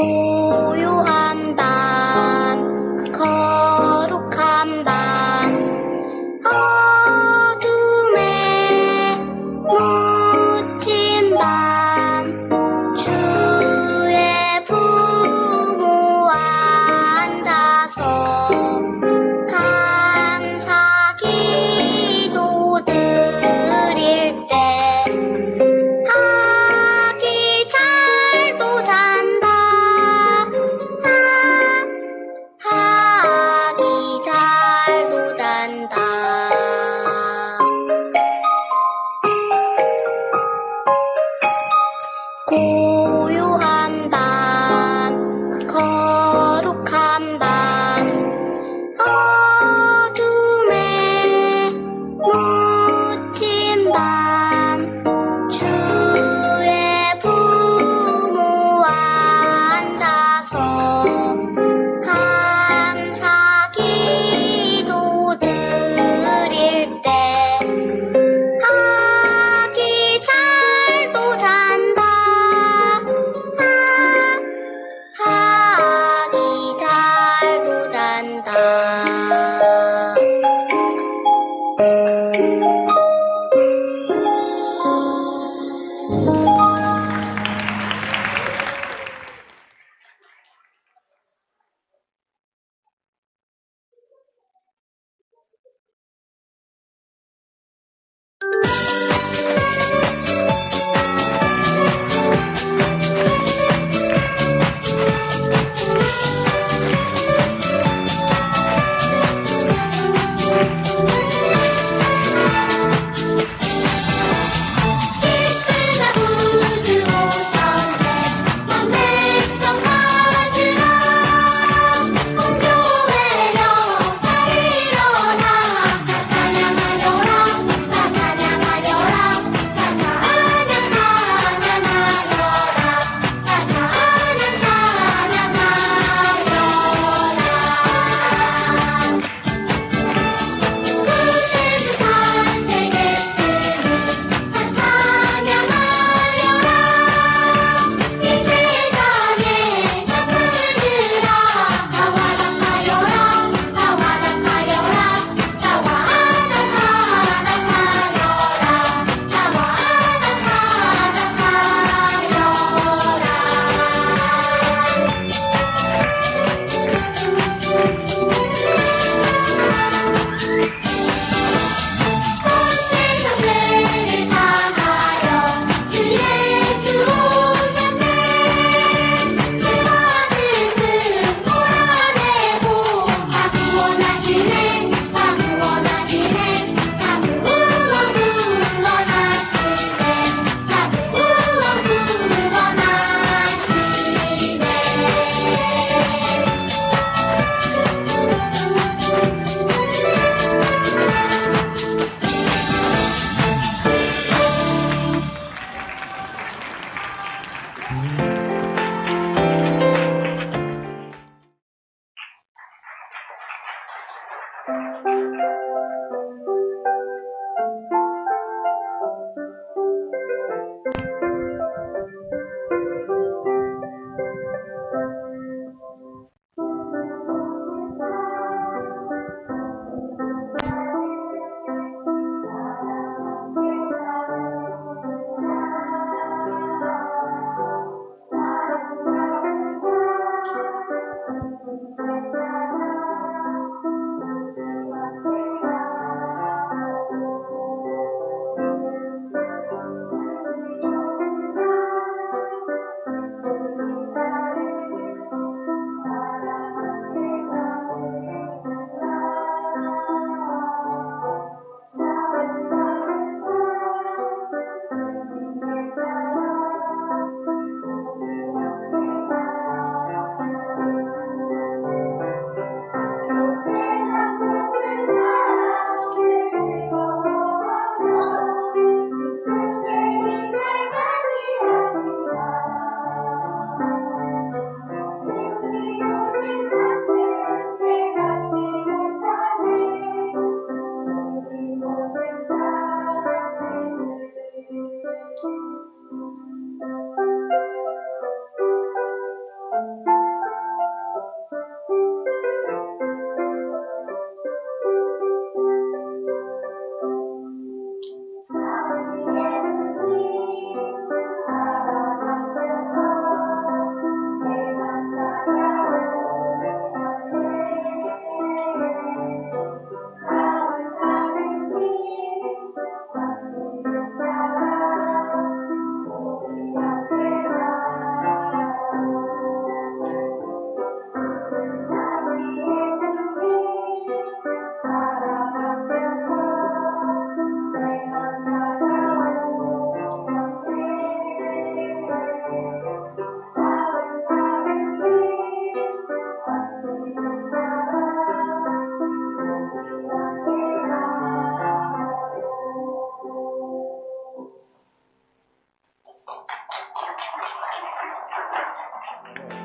고요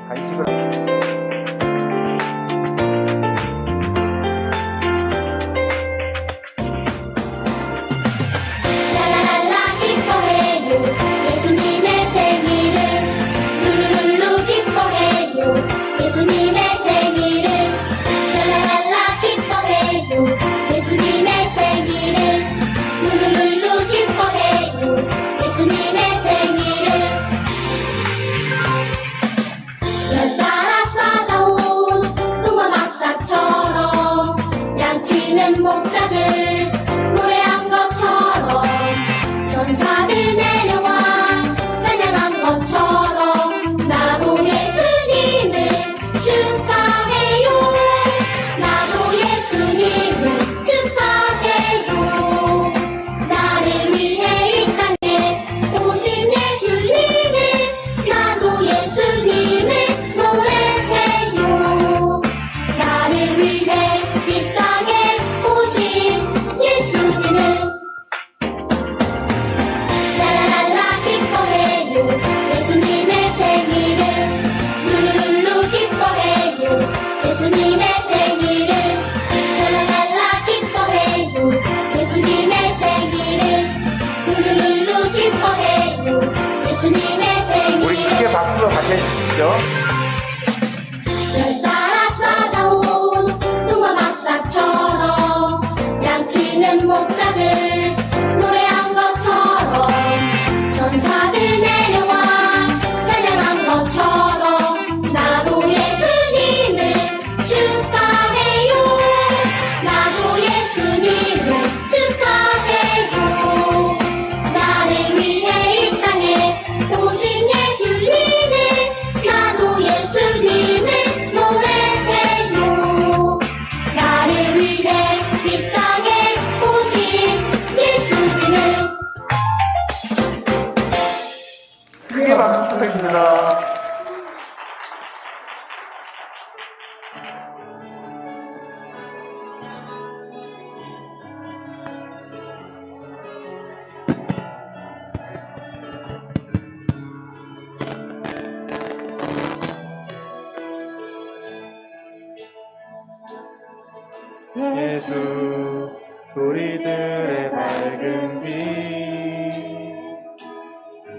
还是这个。 있어요.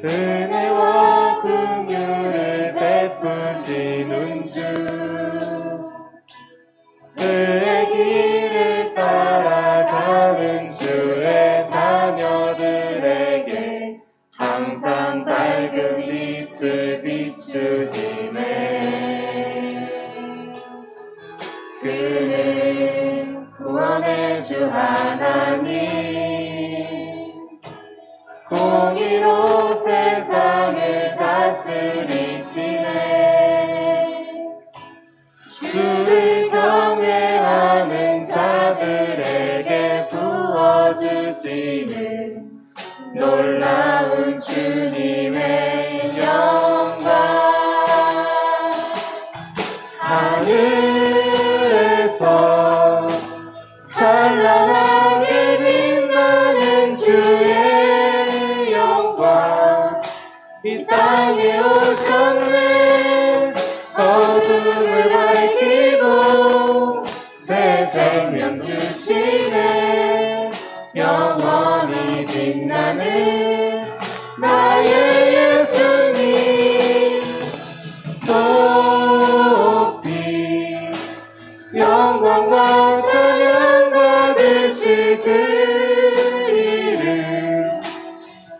船を組む 주시는 놀라운 주님의 영광과 찬양 받으실 그 이름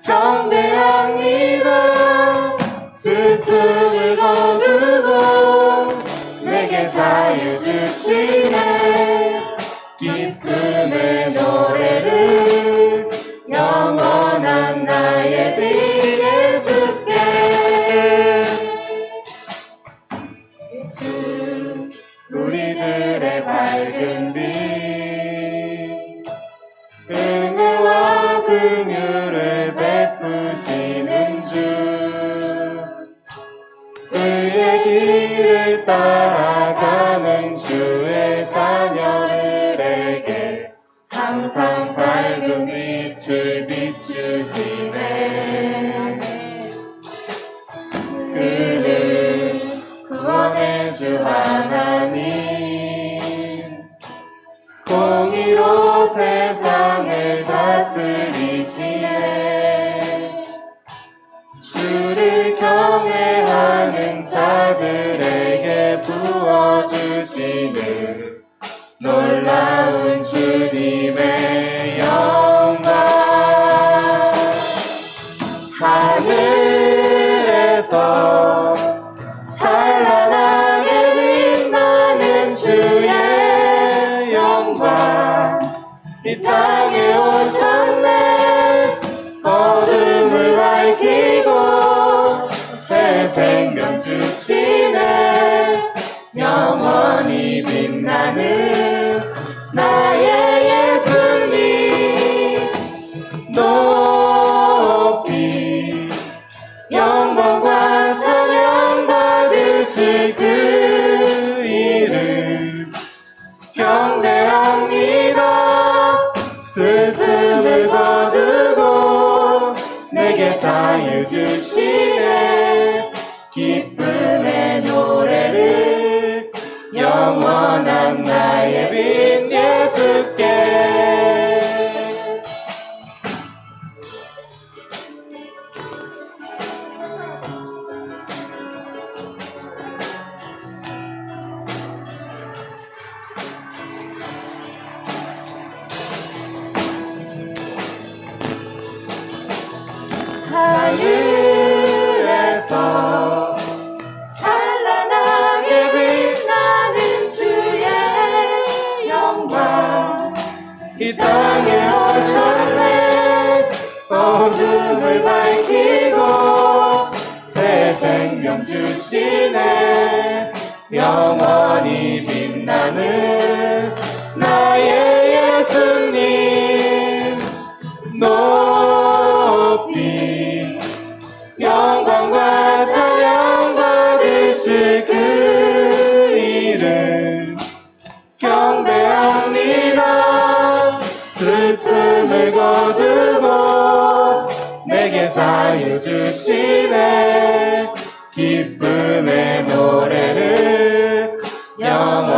경배합니다 슬픔을 거두고 내게 자유 주시네 그의 길을 따라가는 주의 자녀들에게 항상 밝은 빛을 비추시네. 그는 구원의 주 하나님. 공의로 세상을 다스리 자들에게 부어주시는 놀라운 주님의 영광. 하늘에서 찬란하게 빛나는 주의 영광. 이 땅에 오셔 다이어트 싫. 이 땅에 오셨네. 어둠을 밝히고 새 생명 주시네. 영원히 빛나는 자유 주시네. 기쁨의 노래를 영원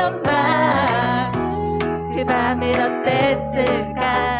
했던 말 그 밤은 어땠을까?